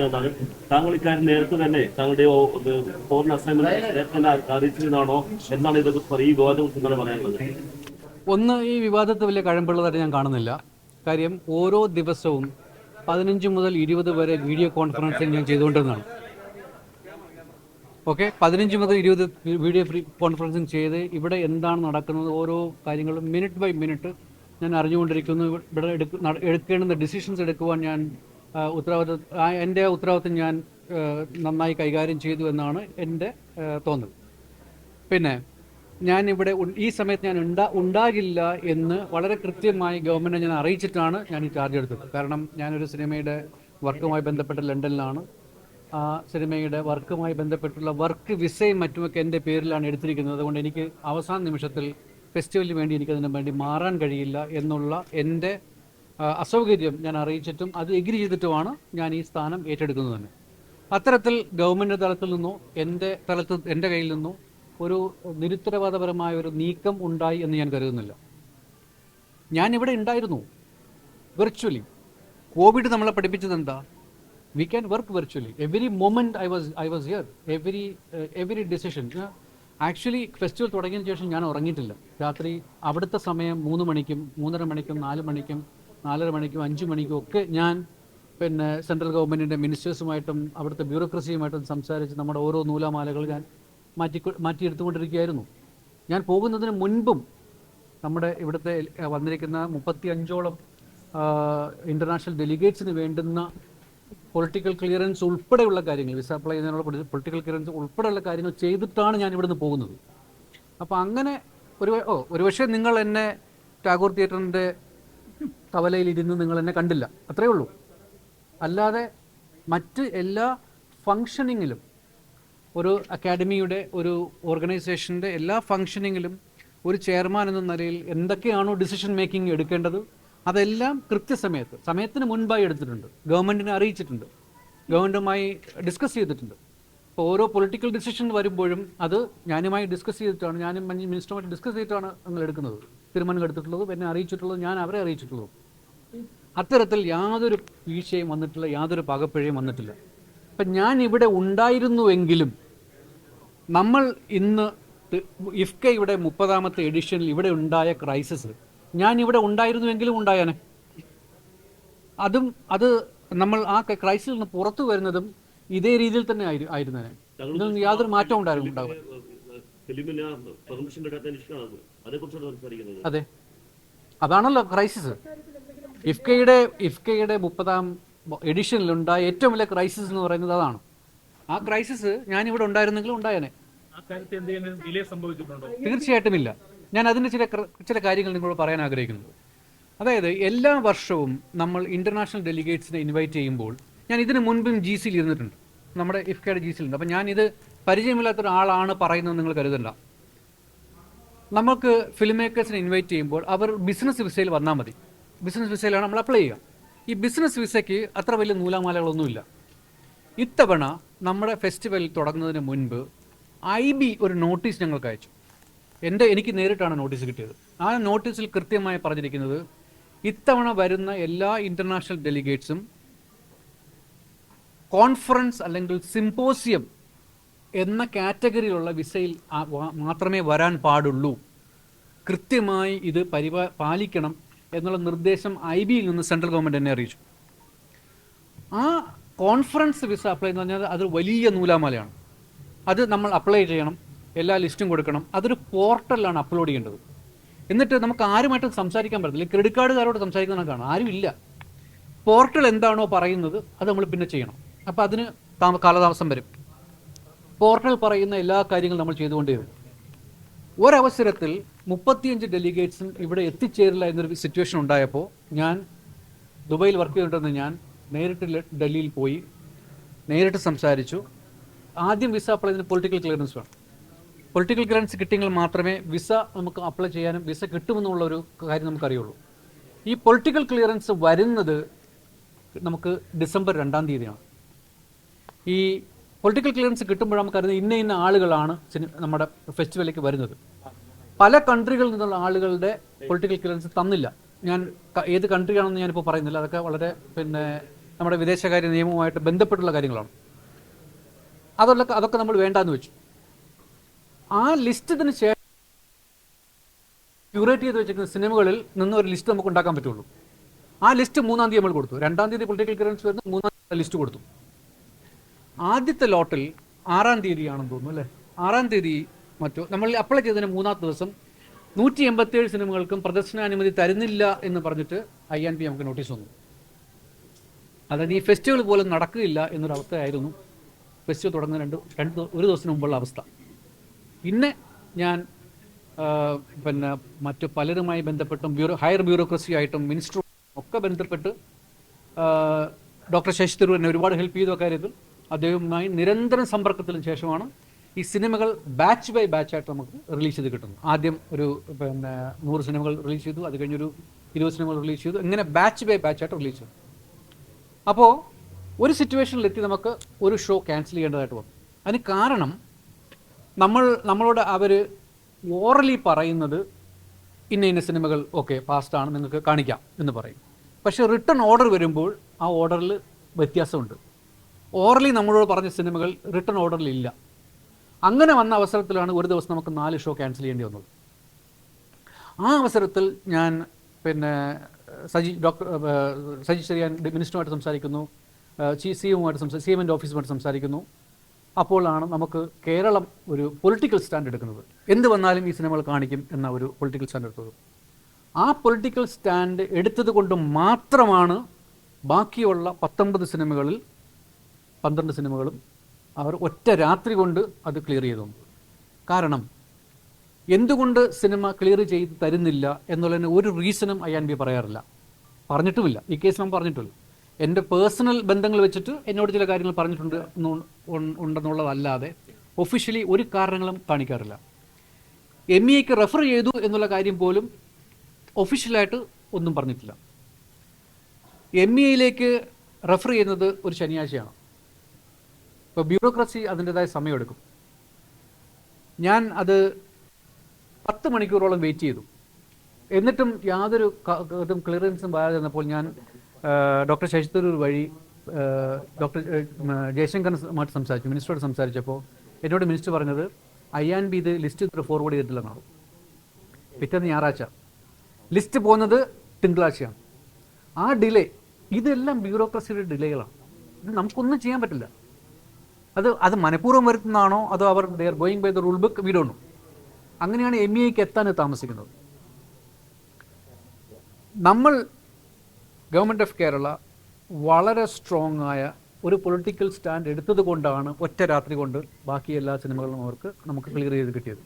ചോദിക്കുന്നതാണ് താങ്കൾ ഇക്കാര്യം നേരത്തെ തന്നെ താങ്കളുടെ ഫോറിൻ അസൈൻമെന്റ് തന്നെ അറിയിച്ചിരുന്നാണോ എന്നാണ് ഇതൊക്കെ ഈ വിവാദം പറയാനുള്ളത്. ഒന്ന് ഈ വിവാദത്തെ വലിയ കഴമ്പുള്ളതായിട്ട് ഞാൻ കാണുന്നില്ല. കാര്യം ഓരോ ദിവസവും പതിനഞ്ച് മുതൽ ഇരുപത് വരെ വീഡിയോ കോൺഫറൻസിങ് ഞാൻ ചെയ്തുകൊണ്ടിരുന്നതാണ്. ഓക്കെ? പതിനഞ്ച് മുതൽ ഇരുപത് വീഡിയോ കോൺഫറൻസിങ് ചെയ്ത് ഇവിടെ എന്താണ് നടക്കുന്നത് ഓരോ കാര്യങ്ങളും മിനിറ്റ് ബൈ മിനിറ്റ് ഞാൻ അറിഞ്ഞുകൊണ്ടിരിക്കുന്നു. ഇവിടെ എടുക്കേണ്ട എടുക്കേണ്ടുന്ന ഡിസിഷൻസ് എടുക്കുവാൻ ഞാൻ ഉത്തരവാദിത്വ എന്റെ ഉത്തരവാദിത്വം ഞാൻ നന്നായി കൈകാര്യം ചെയ്തു എന്നാണ് എന്റെ തോന്നൽ. പിന്നെ ഞാൻ ഇവിടെ ഈ സമയത്ത് ഞാൻ ഉണ്ടാ ഉണ്ടാകില്ല എന്ന് വളരെ കൃത്യമായി ഗവൺമെന്റ് ഞാൻ അറിയിച്ചിട്ടാണ് ഞാൻ ഈ ചാർജ് എടുത്തത്. കാരണം ഞാനൊരു സിനിമയുടെ വർക്കുമായി ബന്ധപ്പെട്ട ലണ്ടനിലാണ്. ആ സിനിമയുടെ വർക്കുമായി ബന്ധപ്പെട്ടുള്ള വർക്ക് വിസയും മറ്റുമൊക്കെ എന്റെ പേരിലാണ് എടുത്തിരിക്കുന്നത്. അതുകൊണ്ട് എനിക്ക് അവസാന നിമിഷത്തിൽ ഫെസ്റ്റിവലിന് വേണ്ടി എനിക്കതിനു വേണ്ടി മാറാൻ കഴിയില്ല എന്നുള്ള എന്റെ അസൗകര്യം ഞാൻ അറിയിച്ചിട്ടും അത് എഗ്രി ചെയ്തിട്ടുമാണ് ഞാൻ ഈ സ്ഥാനം ഏറ്റെടുക്കുന്നത് തന്നെ. അത്തരത്തിൽ ഗവൺമെന്റ് തലത്തിൽ നിന്നോ എന്റെ തലത്തിൽ എന്റെ കയ്യിൽ നിന്നോ ഒരു നിരുത്തരവാദപരമായ ഒരു നീക്കം ഉണ്ടായി എന്ന് ഞാൻ കരുതുന്നില്ല. ഞാൻ ഇവിടെ ഉണ്ടായിരുന്നു. വെർച്വലി കോവിഡ് നമ്മളെ പഠിപ്പിച്ചത് എന്താ? We can work virtually every moment I was I was here every every decision actually festival തുടങ്ങിയതിന് ശേഷം ഞാൻ ഉറങ്ങിയിട്ടില്ല. രാത്രി അവിടുത്തെ സമയം മൂന്ന് മണിക്കും മൂന്നര മണിക്കും നാല് മണിക്കും നാലര മണിക്കും അഞ്ച് മണിക്കും ഒക്കെ ഞാൻ പിന്നെ സെൻട്രൽ ഗവൺമെന്റിന്റെ മിനിസ്റ്റേഴ്സുമായിട്ടും അവിടുത്തെ ബ്യൂറോക്രസിയുമായിട്ടും സംസാരിച്ച് നമ്മുടെ ഓരോ നൂലാമാലകൾ ഞാൻ മാറ്റി മാറ്റിയെടുത്തുകൊണ്ടിരിക്കുകയായിരുന്നു. ഞാൻ പോകുന്നതിന് മുൻപും നമ്മുടെ ഇവിടുത്തെ വന്നിരിക്കുന്ന മുപ്പത്തി അഞ്ചോളം ഇന്റർനാഷണൽ ഡെലിഗേറ്റ്സിന് വേണ്ടുന്ന പൊളിറ്റിക്കൽ ക്ലിയറൻസ് ഉൾപ്പെടെയുള്ള കാര്യങ്ങൾ വിസ അപ്ലൈ ചെയ്യുന്നതിനുള്ള പൊളിറ്റിക്കൽ ക്ലിയറൻസ് ഉൾപ്പെടെയുള്ള കാര്യങ്ങൾ ചെയ്തിട്ടാണ് ഞാൻ ഇവിടുന്ന് പോകുന്നത്. അപ്പോൾ അങ്ങനെ ഒരു ഓ ഒരുപക്ഷെ നിങ്ങൾ എന്നെ ടാഗോർ തിയേറ്ററിന്റെ കവലയിൽ ഇരുന്ന് നിങ്ങൾ എന്നെ കണ്ടില്ല. അത്രയേ ഉള്ളൂ. അല്ലാതെ മറ്റ് എല്ലാ ഫങ്ഷനിങ്ങിലും ഒരു അക്കാഡമിയുടെ ഒരു ഓർഗനൈസേഷന്റെ എല്ലാ ഫങ്ഷനിങ്ങിലും ഒരു ചെയർമാൻ എന്ന നിലയിൽ എന്തൊക്കെയാണോ ഡിസിഷൻ മേക്കിംഗ് എടുക്കേണ്ടത് അതെല്ലാം കൃത്യസമയത്ത് സമയത്തിന് മുൻപായി എടുത്തിട്ടുണ്ട്. ഗവൺമെന്റിനെ അറിയിച്ചിട്ടുണ്ട്. ഗവൺമെന്റുമായി ഡിസ്കസ് ചെയ്തിട്ടുണ്ട്. ഇപ്പോൾ ഓരോ പൊളിറ്റിക്കൽ ഡിസിഷൻ വരുമ്പോഴും അത് ഞാനുമായി ഡിസ്കസ് ചെയ്തിട്ടാണ് ഞാനും മിനിസ്റ്ററുമായിട്ട് ഡിസ്കസ് ചെയ്തിട്ടാണ് നിങ്ങൾ എടുക്കുന്നത്. തീരുമാനം എടുത്തിട്ടുള്ളതും എന്നെ അറിയിച്ചിട്ടുള്ളതും ഞാൻ അവരെ അറിയിച്ചിട്ടുള്ളതും അത്തരത്തിൽ യാതൊരു വീഴ്ചയും വന്നിട്ടില്ല യാതൊരു പകപ്പിഴയും വന്നിട്ടില്ല. അപ്പം ഞാൻ ഇവിടെ ഉണ്ടായിരുന്നുവെങ്കിലും നമ്മൾ ഇന്ന് ഇഫ്കയുടെ മുപ്പതാമത്തെ എഡിഷനിൽ ഇവിടെ ഉണ്ടായ ക്രൈസിസ് ഞാൻ ഇവിടെ ഉണ്ടായിരുന്നുവെങ്കിലും ഉണ്ടായാനെ. അതും അത് നമ്മൾ ആ ക്രൈസിൽ നിന്ന് പുറത്തു വരുന്നതും ഇതേ രീതിയിൽ തന്നെ ആയിരു ആയിരുന്നേനെ. യാതൊരു മാറ്റവും ഉണ്ടായിരുന്നു ഉണ്ടാകും അതെ. അതാണല്ലോ ക്രൈസിസ് ഇഫ്കയുടെ ഇഫ്കയുടെ മുപ്പതാം എഡിഷനിലുണ്ടായ ഏറ്റവും വലിയ ക്രൈസിസ് എന്ന് പറയുന്നത് അതാണ്. ആ ക്രൈസിസ് ഞാൻ ഇവിടെ ഉണ്ടായിരുന്നെങ്കിലും ഉണ്ടായേനെ. ആ എന്തെങ്കിലും ഡിലേ സംഭവിച്ചിട്ടുണ്ടോ? തീർച്ചയായിട്ടും ഇല്ല. ഞാൻ അതിന് ചില ചില കാര്യങ്ങൾ നിങ്ങളോട് പറയാൻ ആഗ്രഹിക്കുന്നു. അതായത് എല്ലാ വർഷവും നമ്മൾ ഇന്റർനാഷണൽ ഡെലിഗേറ്റ്സിനെ ഇൻവൈറ്റ് ചെയ്യുമ്പോൾ ഞാൻ ഇതിന് മുൻപും ജി സിയിൽ ഇരുന്നിട്ടുണ്ട്. നമ്മുടെ ഇഫ്കയുടെ ജി സിയിലുണ്ട് അപ്പം ഞാനിത് പരിചയമില്ലാത്ത ഒരാളാണ് പറയുന്നത് നിങ്ങൾ കരുതണ്ട. നമുക്ക് ഫിലിം മേക്കേഴ്സിനെ ഇൻവൈറ്റ് ചെയ്യുമ്പോൾ അവർ ബിസിനസ് വിസയിൽ വന്നാൽ മതി. ബിസിനസ് വിസയിലാണ് നമ്മൾ അപ്ലൈ ചെയ്യുക. ഈ ബിസിനസ് വിസയ്ക്ക് അത്ര വലിയ നൂലാമാലകളൊന്നുമില്ല. ഇത്തവണ നമ്മുടെ ഫെസ്റ്റിവൽ തുടങ്ങുന്നതിന് മുൻപ് ഐ ബി ഒരു നോട്ടീസ് ഞങ്ങൾക്ക് അയച്ചു. എന്റെ എനിക്ക് നേരിട്ടാണ് നോട്ടീസ് കിട്ടിയത്. ആ നോട്ടീസിൽ കൃത്യമായി പറഞ്ഞിരിക്കുന്നത് ഇത്തവണ വരുന്ന എല്ലാ ഇന്റർനാഷണൽ ഡെലിഗേറ്റ്സും കോൺഫറൻസ് അല്ലെങ്കിൽ സിമ്പോസിയം എന്ന കാറ്റഗറിയിലുള്ള വിസയിൽ മാത്രമേ വരാൻ പാടുള്ളൂ. കൃത്യമായി ഇത് പരിപാ പാലിക്കണം എന്നുള്ള നിർദ്ദേശം ഐ ബിയിൽ നിന്ന് സെൻട്രൽ ഗവൺമെന്റ് എന്നെ അറിയിച്ചു. ആ കോൺഫറൻസ് വിസ അപ്ലൈ എന്ന് പറഞ്ഞാൽ അത് വലിയ നൂലാമാലയാണ്. അത് നമ്മൾ അപ്ലൈ ചെയ്യണം എല്ലാ ലിസ്റ്റും കൊടുക്കണം അതൊരു പോർട്ടലിലാണ് അപ്ലോഡ് ചെയ്യേണ്ടത്. എന്നിട്ട് നമുക്ക് ആരുമായിട്ടും സംസാരിക്കാൻ പറ്റില്ല ക്രെഡിറ്റ് കാർഡുകാരോട് സംസാരിക്കുന്നതാണ് ആരുമില്ല. പോർട്ടൽ എന്താണോ പറയുന്നത് അത് നമ്മൾ പിന്നെ ചെയ്യണം. അപ്പോൾ അതിന് താമ കാലതാമസം വരും. പോർട്ടൽ പറയുന്ന എല്ലാ കാര്യങ്ങളും നമ്മൾ ചെയ്തുകൊണ്ടേരും ഒരവസരത്തിൽ മുപ്പത്തിയഞ്ച് ഡെലിഗേറ്റ്സും ഇവിടെ എത്തിച്ചേരില്ല എന്നൊരു സിറ്റുവേഷൻ ഉണ്ടായപ്പോൾ ഞാൻ ദുബൈയിൽ വർക്ക് ചെയ്തിട്ടുണ്ടെന്ന് ഞാൻ നേരിട്ട് ഡൽഹിയിൽ പോയി നേരിട്ട് സംസാരിച്ചു. ആദ്യം വിസ അപ്ലൈ ചെയ്യുന്ന പൊളിറ്റിക്കൽ ക്ലിയറൻസ് വേണം. പൊളിറ്റിക്കൽ ക്ലിയറൻസ് കിട്ടിയെങ്കിൽ മാത്രമേ വിസ നമുക്ക് അപ്ലൈ ചെയ്യാനും വിസ കിട്ടുമെന്നുള്ള ഒരു കാര്യം നമുക്കറിയുള്ളൂ. ഈ പൊളിറ്റിക്കൽ ക്ലിയറൻസ് വരുന്നത് നമുക്ക് ഡിസംബർ രണ്ടാം തീയതിയാണ്. ഈ പൊളിറ്റിക്കൽ ക്ലിയറൻസ് കിട്ടുമ്പോൾ നമുക്കറിയുന്നത് ഇന്ന ഇന്ന ആളുകളാണ് നമ്മുടെ ഫെസ്റ്റിവലിലേക്ക് വരുന്നത്. പല കൺട്രികളിൽ നിന്നുള്ള ആളുകളുടെ പൊളിറ്റിക്കൽ ക്ലിയറൻസ് തന്നില്ല. ഞാൻ ഏത് കൺട്രിയാണെന്ന് ഞാനിപ്പോൾ പറയുന്നില്ല. അതൊക്കെ വളരെ പിന്നെ നമ്മുടെ വിദേശകാര്യ നിയമവുമായിട്ട് ബന്ധപ്പെട്ടുള്ള കാര്യങ്ങളാണ്. അതൊക്കെ അതൊക്കെ നമ്മൾ വേണ്ടാന്ന് വെച്ചു. ആ ലിസ്റ്റിന് ശേഷം ക്യൂറേറ്റ് ചെയ്ത് വെച്ചിരിക്കുന്ന സിനിമകളിൽ നിന്ന് ഒരു ലിസ്റ്റ് നമുക്ക് ഉണ്ടാക്കാൻ പറ്റുള്ളൂ. ആ ലിസ്റ്റ് മൂന്നാം തീയതി നമ്മൾ കൊടുത്തു. രണ്ടാം തീയതി പൊളിറ്റിക്കൽ ക്ലിയറൻസ് വരുന്ന. മൂന്നാം ലിസ്റ്റ് കൊടുത്തു. ആദ്യത്തെ ലോട്ടിൽ ആറാം തീയതിയാണെന്ന് തോന്നുന്നു അല്ലേ? ആറാം തീയതി മറ്റോ നമ്മൾ അപ്ലൈ ചെയ്തതിന് മൂന്നാം ദിവസം നൂറ്റി എൺപത്തിയേഴ് സിനിമകൾക്കും പ്രദർശനാനുമതി തരുന്നില്ല എന്ന് പറഞ്ഞിട്ട് ഐ ആൻ പി നമുക്ക് നോട്ടീസ് വന്നു. അതായത് ഈ ഫെസ്റ്റിവൽ പോലും നടക്കുകയില്ല എന്നൊരു അവസ്ഥയായിരുന്നു ഫെസ്റ്റിവൽ തുടങ്ങുന്ന രണ്ട് രണ്ട് ഒരു ദിവസത്തിന് മുമ്പുള്ള അവസ്ഥ. പിന്നെ ഞാൻ പിന്നെ മറ്റു പലരുമായി ബന്ധപ്പെട്ടും ബ്യൂറോ ഹയർ ബ്യൂറോക്രസി ആയിട്ടും മിനിസ്റ്ററും ഒക്കെ ബന്ധപ്പെട്ട് ഡോക്ടർ ശശി തരൂർ എന്നെ ഒരുപാട് ഹെൽപ്പ് ചെയ്തു കാര്യത്തിൽ അദ്ദേഹവുമായി നിരന്തരം സമ്പർക്കത്തിന് ശേഷമാണ് ഈ സിനിമകൾ ബാച്ച് ബൈ ബാച്ച് ആയിട്ട് നമുക്ക് റിലീസ് ചെയ്ത് കിട്ടുന്നു ആദ്യം ഒരു പിന്നെ നൂറ് സിനിമകൾ റിലീസ് ചെയ്തു അത് കഴിഞ്ഞൊരു ഇരുപത് സിനിമകൾ റിലീസ് ചെയ്തു ഇങ്ങനെ ബാച്ച് ബൈ ബാച്ച് ആയിട്ട് റിലീസ് ചെയ്തു. അപ്പോൾ ഒരു സിറ്റുവേഷനിലെത്തി നമുക്ക് ഒരു ഷോ ക്യാൻസൽ ചെയ്യേണ്ടതായിട്ട് വന്നു. അതിന് കാരണം നമ്മൾ നമ്മളോട് അവർ ഓറലി പറയുന്നത് ഇന്ന ഇന്ന സിനിമകൾ ഓക്കെ പാസ്റ്റാണ് നിങ്ങൾക്ക് കാണിക്കാം എന്ന് പറയും. പക്ഷേ റിട്ടേൺ ഓർഡർ വരുമ്പോൾ ആ ഓർഡറിൽ വ്യത്യാസമുണ്ട്. ഓറലി നമ്മളോട് പറഞ്ഞ സിനിമകൾ റിട്ടേൺ ഓർഡറിൽ ഇല്ല. അങ്ങനെ വന്ന അവസരത്തിലാണ് ഒരു ദിവസം നമുക്ക് നാല് ഷോ ക്യാൻസൽ ചെയ്യേണ്ടി വന്നത്. ആ അവസരത്തിൽ ഞാൻ പിന്നെ സജി ഡോക്ടർ സജി ചെറിയാൻ മിനിസ്റ്ററുമായിട്ട് സംസാരിക്കുന്നു. സി എമ്മുമായിട്ട് സംസാ സി എമ്മിന്റെ ഓഫീസുമായിട്ട് സംസാരിക്കുന്നു. അപ്പോഴാണ് നമുക്ക് കേരളം ഒരു പൊളിറ്റിക്കൽ സ്റ്റാൻഡ് എടുക്കുന്നത്. എന്ത് വന്നാലും ഈ സിനിമകൾ കാണിക്കും എന്ന ഒരു പൊളിറ്റിക്കൽ സ്റ്റാൻഡ് എടുത്തത്. ആ പൊളിറ്റിക്കൽ സ്റ്റാൻഡ് എടുത്തത് കൊണ്ട് മാത്രമാണ് ബാക്കിയുള്ള പത്തൊമ്പത് സിനിമകളിൽ പന്ത്രണ്ട് സിനിമകളും അവർ ഒറ്റ രാത്രി കൊണ്ട് അത് ക്ലിയർ ചെയ്തു. കാരണം എന്തുകൊണ്ട് സിനിമ ക്ലിയർ ചെയ്ത് തരുന്നില്ല എന്നുള്ളതിന് ഒരു റീസണും ഐ ആൻ ബി പറയാറില്ല. പറഞ്ഞിട്ടുമില്ല. ഈ കേസ് ഞാൻ പറഞ്ഞിട്ടില്ല. എന്റെ പേഴ്സണൽ ബന്ധങ്ങൾ വെച്ചിട്ട് എന്നോട് ചില കാര്യങ്ങൾ പറഞ്ഞിട്ടുണ്ട് ഉണ്ടെന്നുള്ളതല്ലാതെ ഒഫീഷ്യലി ഒരു കാരണങ്ങളും കാണിക്കാറില്ല. എം ഇ എക്ക് റെഫർ ചെയ്തു എന്നുള്ള കാര്യം പോലും ഒഫീഷ്യലായിട്ട് ഒന്നും പറഞ്ഞിട്ടില്ല. എം ഇ എയിലേക്ക് റെഫർ ചെയ്യുന്നത് ഒരു ശനിയാഴ്ചയാണ്. ഇപ്പോൾ ബ്യൂറോക്രസി അതിന്റെതായ സമയമെടുക്കും. ഞാൻ അത് പത്ത് മണിക്കൂറോളം വെയിറ്റ് ചെയ്തു. എന്നിട്ടും യാതൊരു ഇതും ക്ലിയറൻസും വരാതെ തന്നപ്പോൾ ഞാൻ ഡോക്ടർ ശശിതരൂർ വഴി ഡോക്ടർ ജയശങ്കറുമായിട്ട് സംസാരിച്ചു. മിനിസ്റ്ററോട് സംസാരിച്ചപ്പോൾ എന്നോട് മിനിസ്റ്റർ പറഞ്ഞത് ഐ ആൻ ബി ഇത് ലിസ്റ്റ് ഇത്ര ഫോർവേഡ് ചെയ്തിട്ടില്ലെന്നാണ് പിറ്റേന്ന് ഞായറാഴ്ച. ലിസ്റ്റ് പോകുന്നത് തിങ്കളാഴ്ചയാണ്. ആ ഡിലേ ഇതെല്ലാം ബ്യൂറോക്രസിയുടെ ഡിലേകളാണ്. നമുക്കൊന്നും ചെയ്യാൻ പറ്റില്ല. അത് അത് മനഃപൂർവം വരുത്തുന്നതാണോ? അതോ അവർ they are going by the rule book we don't know അങ്ങനെയാണ് എം ഇ എക്ക് എത്താൻ താമസിക്കുന്നത്. നമ്മൾ ഗവൺമെന്റ് ഓഫ് കേരള വളരെ സ്ട്രോങ് ആയ ഒരു പൊളിറ്റിക്കൽ സ്റ്റാൻഡ് എടുത്തത് കൊണ്ടാണ് ഒറ്റ രാത്രി കൊണ്ട് ബാക്കി എല്ലാ സിനിമകളും അവർക്ക് നമുക്ക് ക്ലിയർ ചെയ്ത് കിട്ടിയത്.